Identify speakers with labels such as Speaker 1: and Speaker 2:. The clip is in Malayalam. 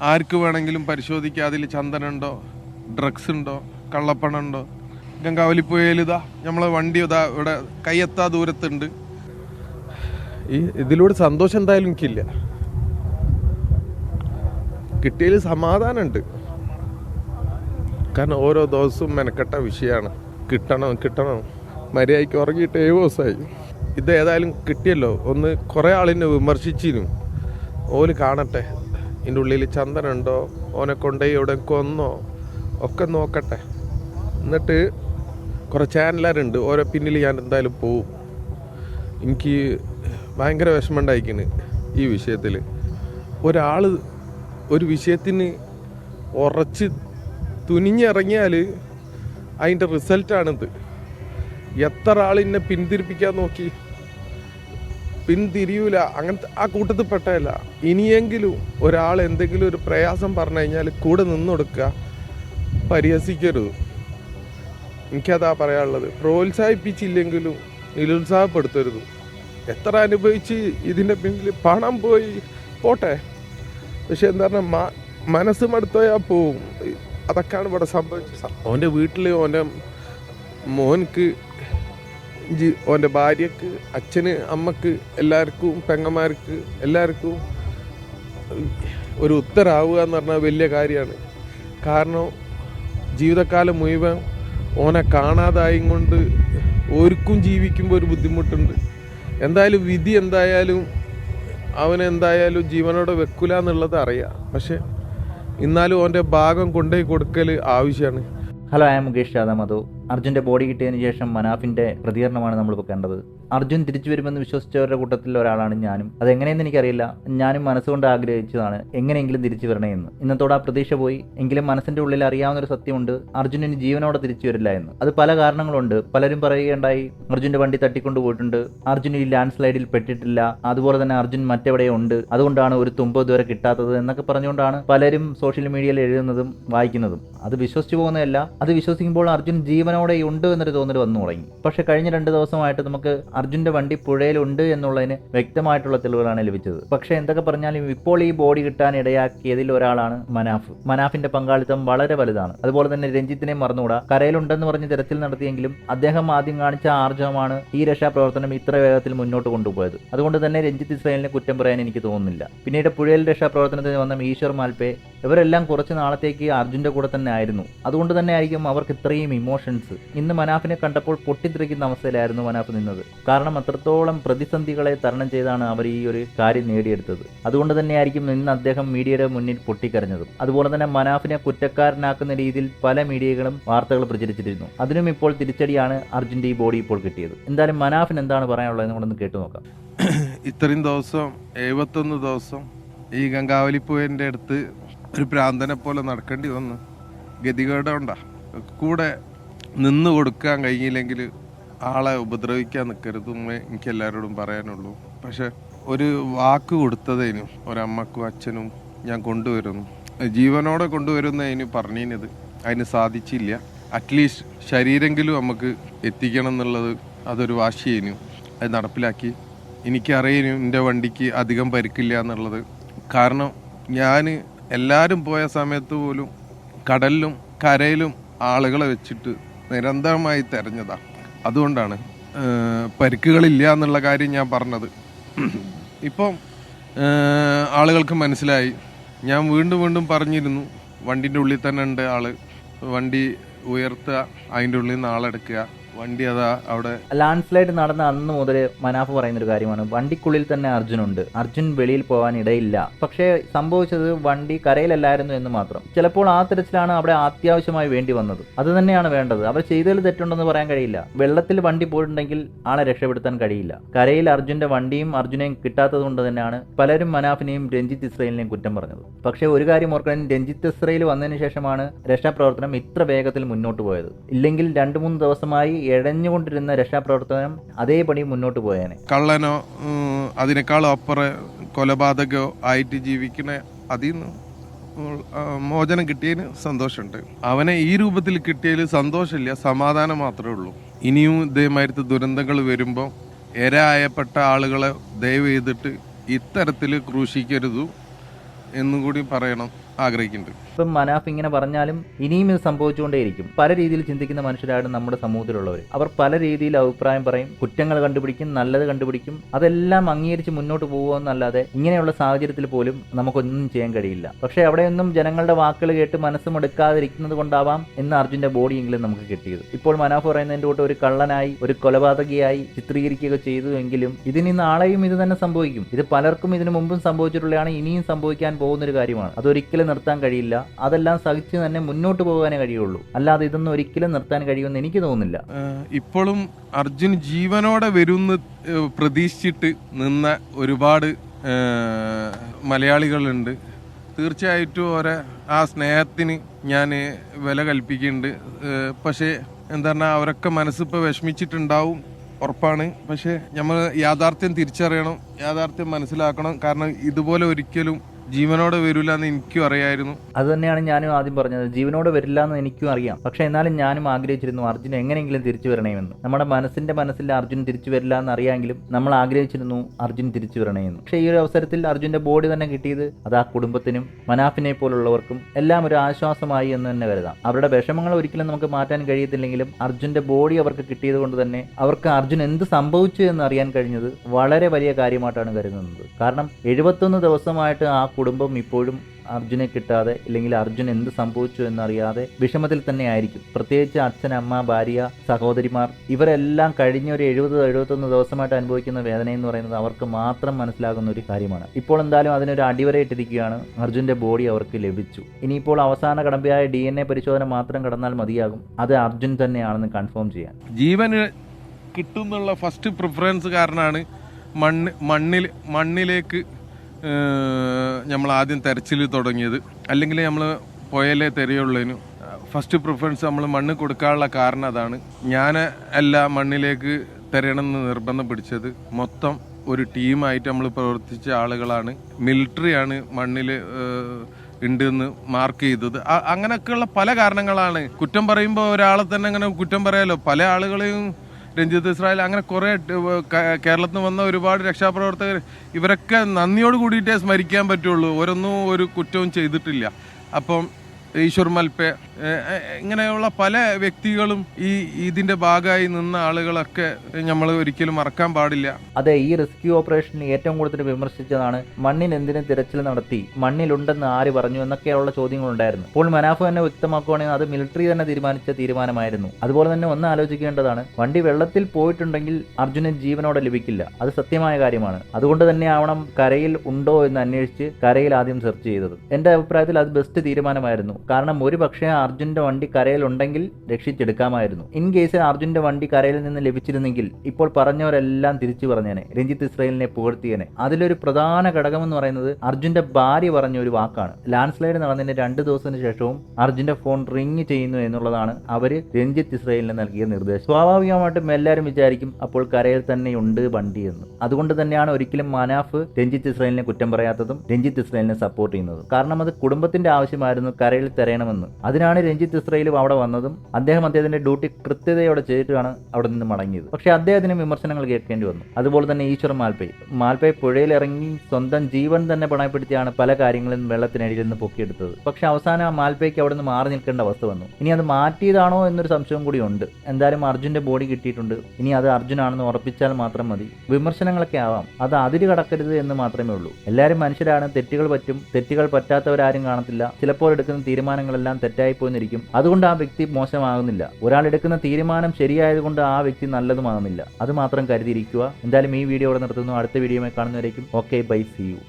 Speaker 1: ആർക്ക് വേണമെങ്കിലും പരിശോധിക്കുക അതിൽ ചന്ദനുണ്ടോ? ഡ്രഗ്സ് ഉണ്ടോ? കള്ളപ്പണം ഉണ്ടോ ഗംഗാവലിപ്പുഴയിൽ ഇതാ നമ്മളെ വണ്ടി ഇതാ ഇവിടെ കയ്യെത്താ ദൂരത്തുണ്ട്. ഈ ഇതിലൂടെ സന്തോഷം എന്തായാലും എനിക്കില്ല. കിട്ടിയതിൽ സമാധാനമുണ്ട്. കാരണം ഓരോ ദിവസവും മെനക്കെട്ട വിഷയമാണ്. കിട്ടണം കിട്ടണം. മര്യാദയ്ക്ക് ഉറങ്ങിയിട്ട് ഏഴ് ദിവസമായി. ഇത് ഏതായാലും കിട്ടിയല്ലോ. ഒന്ന് കുറേ ആളിനെ വിമർശിച്ചിരുന്നു. ഓൽ കാണട്ടെ. ഇതിന്റെ ഉള്ളിൽ ചന്ദനുണ്ടോ? ഓനെ കൊണ്ടുപോയി എവിടെ കൊന്നോ? ഒക്കെ നോക്കട്ടെ. എന്നിട്ട് കുറേ ചാനലുകാരുണ്ട് ഓരോ പിന്നിൽ ഞാൻ എന്തായാലും പോവും. എനിക്ക് ഭയങ്കര വിഷമമുണ്ടായിക്കണ് ഈ വിഷയത്തിൽ. ഒരാൾ ഒരു വിഷയത്തിന് ഉറച്ച് തുനിഞ്ഞിറങ്ങിയാൽ അതിന്റെ റിസൾട്ടാണിത്. എത്ര ആൾ എന്നെ പിന്തിരിപ്പിക്കാൻ നോക്കി? പിന്തിരിയൂല. അങ്ങനത്തെ ആ കൂട്ടത്തിൽ പെട്ടതല്ല. ഇനിയെങ്കിലും ഒരാൾ എന്തെങ്കിലും ഒരു പ്രയാസം പറഞ്ഞു കഴിഞ്ഞാൽ കൂടെ നിന്ന് കൊടുക്കുക. പരിഹസിക്കരുത്. എനിക്കതാ പറയാനുള്ളത്. പ്രോത്സാഹിപ്പിച്ചില്ലെങ്കിലും നിരുത്സാഹപ്പെടുത്തരുത്. എത്ര അനുഭവിച്ച് ഇതിന്റെ പിന്നിൽ പണം പോയി. പോട്ടെ. പക്ഷെ എന്താ പറഞ്ഞാൽ മ മനസ്സ് മടുത്തോയാൽ പോവും. അതൊക്കെയാണ് ഇവിടെ സംഭവിച്ചത്. ഓന്റെ വീട്ടിൽ ഓന്റെ മോൻക്ക് ഓന്റെ ഭാര്യക്ക് അച്ഛന് അമ്മയ്ക്ക് എല്ലാവർക്കും പെങ്ങന്മാർക്ക് എല്ലാവർക്കും ഒരു ഉത്തരാവുക എന്ന് പറഞ്ഞാൽ വലിയ കാര്യമാണ്. കാരണം ജീവിതകാലം മുഴുവൻ ഓനെ കാണാതായും കൊണ്ട് ഓർക്കും ജീവിക്കുമ്പോൾ ഒരു ബുദ്ധിമുട്ടുണ്ട്. എന്തായാലും വിധി എന്തായാലും അവനെന്തായാലും ജീവനോടെ വെക്കില്ല എന്നുള്ളത് അറിയാം. പക്ഷെ എന്നാലും ഓന്റെ ഭാഗം കൊണ്ടുപോയി കൊടുക്കൽ ആവശ്യമാണ്
Speaker 2: hello I am Mukesh Yadav Madhu അർജുന്റെ ബോഡി കിട്ടിയതിന് ശേഷം മനാഫിന്റെ പ്രതികരണമാണ് നമ്മളിപ്പോൾ കണ്ടത്. അർജുൻ തിരിച്ചു വരുമെന്ന് വിശ്വസിച്ചവരുടെ കൂട്ടത്തിൽ ഒരാളാണ് ഞാനും. അതെങ്ങനെയെന്ന് എനിക്കറിയില്ല. ഞാനും മനസ്സുകൊണ്ട് ആഗ്രഹിച്ചതാണ് എങ്ങനെയെങ്കിലും തിരിച്ചു വരണമെന്ന് ഇന്നത്തോടെ ആ പ്രതീക്ഷ പോയി. എങ്കിലും മനസ്സിന്റെ ഉള്ളിൽ അറിയാവുന്ന ഒരു സത്യമുണ്ട് അർജുനന് ജീവനോടെ തിരിച്ചു വരില്ല എന്ന്. അത് പല കാരണങ്ങളുണ്ട്. പലരും പറയുകയുണ്ടായി. അർജുന്റെ വണ്ടി തട്ടിക്കൊണ്ടു പോയിട്ടുണ്ട്. അർജുൻ ഈ ലാൻഡ് സ്ലൈഡിൽ പെട്ടിട്ടില്ല. അതുപോലെ തന്നെ അർജുൻ മറ്റെവിടെയോ ഉണ്ട്. അതുകൊണ്ടാണ് ഒരു തുമ്പ് ഇതുവരെ കിട്ടാത്തത് എന്നൊക്കെ പറഞ്ഞുകൊണ്ടാണ് പലരും സോഷ്യൽ മീഡിയയിൽ എഴുതുന്നതും വായിക്കുന്നതും. അത് വിശ്വസിച്ചു പോകുന്നതല്ല. അത് വിശ്വസിക്കുമ്പോൾ അർജുൻ ജീവനോടെ ഉണ്ട് എന്നൊരു തോന്നൽ വന്നു തുടങ്ങി. പക്ഷെ കഴിഞ്ഞ രണ്ട് ദിവസമായിട്ട് നമുക്ക് അർജുന്റെ വണ്ടി പുഴയിലുണ്ട് എന്നുള്ളതിന് വ്യക്തമായിട്ടുള്ള തെളിവുകളാണ് ലഭിച്ചത്. പക്ഷേ എന്തൊക്കെ പറഞ്ഞാലും ഇപ്പോൾ ഈ ബോഡി കിട്ടാൻ ഇടയാക്കിയതിൽ ഒരാളാണ് മനാഫ്. മനാഫിന്റെ പങ്കാളിത്തം വളരെ വലുതാണ്. അതുപോലെ തന്നെ രഞ്ജിത്തിനെ മറന്നുകൂടാ. കരയിലുണ്ടെന്ന് പറഞ്ഞ് തിരച്ചിൽ നടത്തിയെങ്കിലും അദ്ദേഹം ആദ്യം കാണിച്ച ആർജവമാണ് ഈ രക്ഷാപ്രവർത്തനം ഇത്ര വേഗത്തിൽ മുന്നോട്ട് കൊണ്ടുപോയത്. അതുകൊണ്ട് തന്നെ രഞ്ജിത്ത് ഇസ്രായേലിനെ കുറ്റം പറയാൻ എനിക്ക് തോന്നുന്നില്ല. പിന്നീട് പുഴയിൽ രക്ഷാപ്രവർത്തനത്തിന് വന്ന ഈശ്വർ മാൽപേ ഇവരെല്ലാം കുറച്ച് നാളത്തേക്ക് അർജുന്റെ കൂടെ തന്നെ ആയിരുന്നു. അതുകൊണ്ട് തന്നെ ആയിരിക്കും അവർക്ക് ഇത്രയും ഇമോഷൻസ് ഇന്ന് മനാഫിനെ കണ്ടപ്പോൾ പൊട്ടിത്തെറിക്കുന്ന അവസ്ഥയിലായിരുന്നു മനാഫ് നിന്നത്. കാരണം അത്രത്തോളം പ്രതിസന്ധികളെ തരണം ചെയ്താണ് അവർ ഈ ഒരു കാര്യം നേടിയെടുത്തത്. അതുകൊണ്ട് തന്നെയായിരിക്കും ഇന്ന് അദ്ദേഹം മീഡിയയുടെ മുന്നിൽ പൊട്ടിക്കരഞ്ഞതും. അതുപോലെ തന്നെ മനാഫിനെ കുറ്റക്കാരനാക്കുന്ന രീതിയിൽ പല മീഡിയകളും വാർത്തകൾ പ്രചരിച്ചിരുന്നു. അതിനും ഇപ്പോൾ തിരിച്ചടിയാണ് അർജുന്റെ ഈ ബോഡി ഇപ്പോൾ കിട്ടിയത്. എന്തായാലും മനാഫിൻ എന്താണ് പറയാനുള്ളത് നമ്മളൊന്ന് കേട്ടു നോക്കാം.
Speaker 1: ഇത്രയും ദിവസം എഴുപത്തൊന്ന് ദിവസം ഈ ഗംഗാവലി ഗംഗാവലിപ്പുഴന്റെ അടുത്ത് ഒരു പ്രാന്തനെ പോലെ നടക്കേണ്ടി വന്നു. ഗതികേടുണ്ടാ കൂടെ നിന്ന് കൊടുക്കാൻ കഴിഞ്ഞില്ലെങ്കിൽ ആളെ ഉപദ്രവിക്കാൻ നിൽക്കരുതെന്ന് എനിക്ക് എല്ലാവരോടും പറയാനുള്ളൂ. പക്ഷെ ഒരു വാക്ക് കൊടുത്തതിനും. ഒരമ്മക്കും അച്ഛനും ഞാൻ കൊണ്ടുവരുന്നു. ജീവനോടെ കൊണ്ടുവരുന്നതിന് പറഞ്ഞിനത് അതിന് സാധിച്ചില്ല. അറ്റ്ലീസ്റ്റ് ശരീരമെങ്കിലും നമുക്ക് എത്തിക്കണം എന്നുള്ളത് അതൊരു വാശിയേനു. അത് നടപ്പിലാക്കി. എനിക്കറിയുന്നു എന്റെ വണ്ടിക്ക് അധികം പരിക്കില്ല എന്നുള്ളത്. കാരണം ഞാൻ എല്ലാവരും പോയ സമയത്ത് പോലും കടലിലും കരയിലും ആളുകളെ വെച്ചിട്ട് നിരന്തരമായി തെരഞ്ഞതാ. അതുകൊണ്ടാണ്. പരിക്കുകളില്ല എന്നുള്ള കാര്യം ഞാൻ പറഞ്ഞത്. ഇപ്പം ആളുകൾക്ക് മനസ്സിലായി. ഞാൻ വീണ്ടും വീണ്ടും പറഞ്ഞിരുന്നു വണ്ടിന്റെ ഉള്ളിൽ തന്നെ ഉണ്ട് ആൾ. വണ്ടി ഉയർത്തുക അതിന്റെ ഉള്ളിൽ നിന്ന് ആളെടുക്കുക. വണ്ടി അതാ അവിടെ
Speaker 2: ലാൻഡ് സ്ലൈഡ് നടന്ന അന്ന് മുതൽ മനാഫ് പറയുന്ന ഒരു കാര്യമാണ് വണ്ടിക്കുള്ളിൽ തന്നെ അർജുൻ ഉണ്ട് അർജുൻ വെളിയിൽ പോകാൻ ഇടയില്ല. പക്ഷേ സംഭവിച്ചത് വണ്ടി കരയിലല്ലായിരുന്നു എന്ന് മാത്രം. ചിലപ്പോൾ ആ തിരച്ചിലാണ് അവിടെ അത്യാവശ്യമായി വേണ്ടി വന്നത്. അത് തന്നെയാണ് വേണ്ടത്. അവർ ചെയ്തതിൽ തെറ്റുണ്ടെന്ന് പറയാൻ കഴിയില്ല. വെള്ളത്തിൽ വണ്ടി പോയിട്ടുണ്ടെങ്കിൽ ആളെ രക്ഷപ്പെടുത്താൻ കഴിയില്ല. കരയിൽ അർജുന്റെ വണ്ടിയും അർജുനെയും കിട്ടാത്തത് കൊണ്ട് തന്നെയാണ് പലരും മനാഫിനെയും രഞ്ജിത്ത് ഇസ്രയേലിനെയും കുറ്റം പറഞ്ഞത്. പക്ഷേ ഒരു കാര്യം ഓർക്കണം രഞ്ജിത്ത് ഇസ്രയേൽ വന്നതിന് ശേഷമാണ് രക്ഷാപ്രവർത്തനം ഇത്ര വേഗത്തിൽ മുന്നോട്ട് പോയത്. ഇല്ലെങ്കിൽ രണ്ട് മൂന്ന് ദിവസമായി ഇഴഞ്ഞുകൊണ്ടിരുന്ന രക്ഷാപ്രവർത്തനം അതേപടി മുന്നോട്ട് പോയേനെ.
Speaker 1: കള്ളനോ അതിനേക്കാളും അപ്പുറം കൊലപാതകോ ആയിട്ട് ജീവിക്കണ അതിൽ മോചനം കിട്ടിയതിന് സന്തോഷമുണ്ട്. അവനെ ഈ രൂപത്തിൽ കിട്ടിയതിൽ സന്തോഷമില്ല സമാധാനം മാത്രമേ ഉള്ളൂ. ഇനിയും ഇതേമാതിരത്തെ ദുരന്തങ്ങൾ വരുമ്പോൾ എരായപ്പെട്ട ആളുകളെ ദയവ് ചെയ്തിട്ട് ഇത്തരത്തിൽ ക്രൂശിക്കരുത് എന്നുകൂടി പറയണം. ആഗ്രഹിക്കുന്നുണ്ട്.
Speaker 2: ഇപ്പം മനാഫ് ഇങ്ങനെ പറഞ്ഞാലും ഇനിയും ഇത് സംഭവിച്ചുകൊണ്ടേയിരിക്കും. പല രീതിയിൽ ചിന്തിക്കുന്ന മനുഷ്യരാണ് നമ്മുടെ സമൂഹത്തിലുള്ളവർ അവർ പല രീതിയിൽ അഭിപ്രായം പറയും കുറ്റങ്ങൾ കണ്ടുപിടിക്കും നല്ലത് കണ്ടുപിടിക്കും. അതെല്ലാം അംഗീകരിച്ച് മുന്നോട്ട് പോകുമെന്നല്ലാതെ ഇങ്ങനെയുള്ള സാഹചര്യത്തിൽ പോലും നമുക്കൊന്നും ചെയ്യാൻ കഴിയില്ല. പക്ഷേ അവിടെയൊന്നും ജനങ്ങളുടെ വാക്കുകൾ കേട്ട് മനസ്സും എടുക്കാതിരിക്കുന്നത് കൊണ്ടാവാം എന്ന് അർജുന്റെ ബോഡിയെങ്കിലും നമുക്ക് കിട്ടിയത്. ഇപ്പോൾ മനാഫ് പറയുന്നതിന്റെ കൂട്ട് ഒരു കള്ളനായി ഒരു കൊലപാതകയായി ചിത്രീകരിക്കുകയൊക്കെ ചെയ്തു എങ്കിലും ഇതിന് നാളെയും ഇത് തന്നെ സംഭവിക്കും. ഇത് പലർക്കും ഇതിനു മുമ്പും സംഭവിച്ചിട്ടുള്ളതാണ് ഇനിയും സംഭവിക്കാൻ പോകുന്ന ഒരു കാര്യമാണ്. അതൊരിക്കലും നിർത്താൻ കഴിയില്ല. അതെല്ലാം സഹിച്ച് തന്നെ മുന്നോട്ട് പോകാനേ കഴിയുള്ളൂ. അല്ലാതെ ഇതൊന്നും ഒരിക്കലും നിർത്താൻ കഴിയുമെന്ന് എനിക്ക് തോന്നുന്നില്ല.
Speaker 1: ഇപ്പോഴും അർജുൻ ജീവനോടെ വരുന്ന പ്രതീക്ഷിച്ചിട്ട് നിന്ന ഒരുപാട് മലയാളികളുണ്ട്. തീർച്ചയായിട്ടും ഓരോ ആ സ്നേഹത്തിന് ഞാൻ വില കൽപ്പിക്കുന്നുണ്ട്. പക്ഷേ എന്താ പറഞ്ഞാൽ അവരൊക്കെ മനസ്സിപ്പോൾ വിഷമിച്ചിട്ടുണ്ടാവും ഉറപ്പാണ്. പക്ഷേ നമ്മൾ യാഥാർത്ഥ്യം തിരിച്ചറിയണം യാഥാർത്ഥ്യം മനസ്സിലാക്കണം. കാരണം ഇതുപോലെ ഒരിക്കലും ജീവനോടെ വരില്ല എന്ന് എനിക്കും അറിയായിരുന്നു.
Speaker 2: അത് തന്നെയാണ് ഞാനും ആദ്യം പറഞ്ഞത്. ജീവനോട് വരില്ല എന്ന് എനിക്കും അറിയാം. പക്ഷെ എന്നാലും ഞാനും ആഗ്രഹിച്ചിരുന്നു അർജുൻ എങ്ങനെയെങ്കിലും തിരിച്ചു വരണമെന്ന്. നമ്മുടെ മനസ്സിന്റെ മനസ്സിൽ അർജുൻ തിരിച്ചു വരില്ല എന്ന് അറിയാമെങ്കിലും നമ്മൾ ആഗ്രഹിച്ചിരുന്നു അർജുൻ തിരിച്ചു വരണമെന്ന്. പക്ഷേ ഈ ഒരു അവസരത്തിൽ അർജുന്റെ ബോഡി തന്നെ കിട്ടിയത് അത് ആ കുടുംബത്തിനും മനാഫിനെ പോലുള്ളവർക്കും എല്ലാം ഒരു ആശ്വാസമായി എന്ന് തന്നെ കരുതാം. അവരുടെ വിഷമങ്ങൾ ഒരിക്കലും നമുക്ക് മാറ്റാൻ കഴിയത്തില്ലെങ്കിലും അർജുന്റെ ബോഡി അവർക്ക് കിട്ടിയത് കൊണ്ട് തന്നെ അവർക്ക് അർജുൻ എന്ത് സംഭവിച്ചു എന്ന് അറിയാൻ കഴിഞ്ഞത് വളരെ വലിയ കാര്യമായിട്ടാണ് കരുതുന്നത്. കാരണം എഴുപത്തൊന്ന് ദിവസമായിട്ട് ആ കുടുംബം ഇപ്പോഴും അർജുനെ കിട്ടാതെ അല്ലെങ്കിൽ അർജുൻ എന്ത് സംഭവിച്ചു എന്നറിയാതെ വിഷമത്തിൽ തന്നെ ആയിരിക്കും. പ്രത്യേകിച്ച് അച്ഛൻ അമ്മ ഭാര്യ സഹോദരിമാർ ഇവരെല്ലാം കഴിഞ്ഞ ഒരു എഴുപത് എഴുപത്തൊന്ന് ദിവസമായിട്ട് അനുഭവിക്കുന്ന വേദന എന്ന് പറയുന്നത് അവർക്ക് മാത്രം മനസ്സിലാകുന്ന ഒരു കാര്യമാണ്. ഇപ്പോൾ എന്തായാലും അതിനൊരു അടിവരയിട്ടിരിക്കുകയാണ്. അർജുന്റെ ബോഡി അവർക്ക് ലഭിച്ചു. ഇനിയിപ്പോൾ അവസാന കടമ്പയായ ഡി എൻ എ പരിശോധന മാത്രം കടന്നാൽ മതിയാകും. അത് അർജുൻ തന്നെയാണെന്ന് കൺഫേം ചെയ്യാൻ.
Speaker 1: ജീവന് കിട്ടുന്നുള്ള ഫസ്റ്റ് പ്രിഫറൻസ് കാരണമാണ് മണ്ണ് മണ്ണിൽ മണ്ണിലേക്ക് നമ്മൾ ആദ്യം തെരച്ചിൽ തുടങ്ങിയത്. അല്ലെങ്കിൽ നമ്മൾ പോയാലേ തിരയുള്ളതിന് ഫസ്റ്റ് പ്രിഫറൻസ് നമ്മൾ മണ്ണ് കൊടുക്കാനുള്ള കാരണം അതാണ്. ഞാൻ അല്ല മണ്ണിലേക്ക് തിരയണമെന്ന് നിർബന്ധം പിടിച്ചത്. മൊത്തം ഒരു ടീമായിട്ട് നമ്മൾ പ്രവർത്തിച്ച ആളുകളാണ്. മിലിറ്ററിയാണ് മണ്ണിൽ ഉണ്ടെന്ന് മാർക്ക് ചെയ്തത്. അങ്ങനെയൊക്കെയുള്ള പല കാരണങ്ങളാണ്. കുറ്റം പറയുമ്പോൾ ഒരാളെ തന്നെ അങ്ങനെ കുറ്റം പറയാലോ. പല ആളുകളെയും രഞ്ജിത്ത് ഇസ്രായേൽ അങ്ങനെ കുറെ കേരളത്തിൽ നിന്ന് വന്ന ഒരുപാട് രക്ഷാപ്രവർത്തകർ ഇവരൊക്കെ നന്ദിയോട് കൂടിയിട്ടേ സ്മരിക്കാൻ പറ്റുള്ളൂ. ഓരോന്നും ഒരു കുറ്റവും ചെയ്തിട്ടില്ല. അപ്പം ഈശ്വർ മൽപ്പെ ഇങ്ങനെയുള്ള പല വ്യക്തികളും ഈ ഇതിന്റെ ഭാഗമായി നിന്ന ആളുകളൊക്കെ നമ്മൾ ഒരിക്കലും മറക്കാൻ പാടില്ല.
Speaker 2: അതെ ഈ റെസ്ക്യൂ ഓപ്പറേഷനിൽ ഏറ്റവും കൂടുതൽ വിമർശിച്ചതാണ് മണ്ണിൽ എന്തിനു തിരച്ചിൽ നടത്തി മണ്ണിലുണ്ടെന്ന് ആര് പറഞ്ഞു എന്നൊക്കെയുള്ള ചോദ്യങ്ങളുണ്ടായിരുന്നു. ഇപ്പോൾ മനാഫ് തന്നെ വ്യക്തമാക്കുകയാണെങ്കിൽ അത് മിലിറ്ററി തന്നെ തീരുമാനിച്ച തീരുമാനമായിരുന്നു. അതുപോലെ തന്നെ ഒന്ന് ആലോചിക്കേണ്ടതാണ് വണ്ടി വെള്ളത്തിൽ പോയിട്ടുണ്ടെങ്കിൽ അർജുനൻ ജീവനോടെ ലഭിക്കില്ല. അത് സത്യമായ കാര്യമാണ്. അതുകൊണ്ട് തന്നെ ആവണം കരയിൽ ഉണ്ടോ എന്ന് അന്വേഷിച്ച് കരയിൽ ആദ്യം സെർച്ച് ചെയ്തത്. എന്റെ അഭിപ്രായത്തിൽ അത് ബെസ്റ്റ് തീരുമാനമായിരുന്നു. കാരണം ഒരു പക്ഷേ അർജുന്റെ വണ്ടി കരയിലുണ്ടെങ്കിൽ രക്ഷിച്ചെടുക്കാമായിരുന്നു. ഇൻ കേസ് അർജുന്റെ വണ്ടി കരയിൽ നിന്ന് ലഭിച്ചിരുന്നെങ്കിൽ ഇപ്പോൾ പറഞ്ഞവരെല്ലാം തിരിച്ചു പറഞ്ഞേനെ. രഞ്ജിത്ത് ഇസ്രയേലിനെ പുകഴ്ത്തിയേനെ. അതിലൊരു പ്രധാന ഘടകം എന്ന് പറയുന്നത് അർജുന്റെ ഭാര്യ പറഞ്ഞ ഒരു വാക്കാണ്. ലാൻഡ് സ്ലൈഡ് നടന്നതിന് രണ്ട് ദിവസത്തിന് ശേഷവും അർജുന്റെ ഫോൺ റിങ് ചെയ്യുന്നു എന്നുള്ളതാണ് അവർ രഞ്ജിത്ത് ഇസ്രയേലിന് നൽകിയ നിർദ്ദേശം. സ്വാഭാവികമായിട്ടും എല്ലാവരും വിചാരിക്കും അപ്പോൾ കരയിൽ തന്നെയുണ്ട് വണ്ടി എന്ന്. അതുകൊണ്ട് തന്നെയാണ് ഒരിക്കലും മനാഫ് രഞ്ജിത്ത് ഇസ്രയേലിനെ കുറ്റം പറയാത്തതും രഞ്ജിത്ത് ഇസ്രയേലിനെ സപ്പോർട്ട് ചെയ്യുന്നതും. കാരണം അത് കുടുംബത്തിന്റെ ആവശ്യമായിരുന്നു. കരയിൽ തെരയണമെന്ന്. അതിനാണ് രഞ്ജിത്ത് ഇസ്രയേലും അവിടെ വന്നതും അദ്ദേഹം അദ്ദേഹത്തിന്റെ ഡ്യൂട്ടി കൃത്യതയോടെ ചെയ്തിട്ടാണ് അവിടെ നിന്ന് മടങ്ങിയത്. പക്ഷെ അദ്ദേഹത്തിന് വിമർശനങ്ങൾ കേൾക്കേണ്ടി വന്നു. അതുപോലെ തന്നെ ഈശ്വർ മാൽപേ മാൽപേ പുഴയിലിറങ്ങി സ്വന്തം ജീവൻ തന്നെ പണയപ്പെടുത്തിയാണ് പല കാര്യങ്ങളും വെള്ളത്തിനടിയിൽ നിന്ന് പൊക്കിയെടുത്തത്. പക്ഷെ അവസാനം ആ മാൽപേക്ക് അവിടെ നിന്ന് മാറി നിൽക്കേണ്ട അവസ്ഥ വന്നു. ഇനി അത് മാറ്റിയതാണോ എന്നൊരു സംശയം കൂടി ഉണ്ട്. എന്തായാലും അർജുന്റെ ബോഡി കിട്ടിയിട്ടുണ്ട്. ഇനി അത് അർജുനാണെന്ന് ഉറപ്പിച്ചാൽ മാത്രം മതി. വിമർശനങ്ങളൊക്കെ ആവാം. അത് അതിര് കടക്കരുത് എന്ന് മാത്രമേ ഉള്ളൂ. എല്ലാവരും മനുഷ്യരാണ്. തെറ്റുകൾ പറ്റും. തെറ്റുകൾ പറ്റാത്തവരാരും കാണത്തില്ല. ചിലപ്പോൾ എടുക്കുന്ന തീരുമാനങ്ങളെല്ലാം തെറ്റായി പോയിരിക്കും അതുകൊണ്ട് ആ വ്യക്തി മോശമാകുന്നില്ല. ഒരാൾ എടുക്കുന്ന തീരുമാനം ശരിയായതുകൊണ്ട് ആ വ്യക്തി നല്ലതുമാകുന്നില്ല. അത് മാത്രം കരുതിയിരിക്കുക. എന്തായാലും ഈ വീഡിയോ ഇവിടെ നിർത്തുന്നു. അടുത്ത വീഡിയോയിൽ കാണുന്നവരേക്കും. Okay bye see you.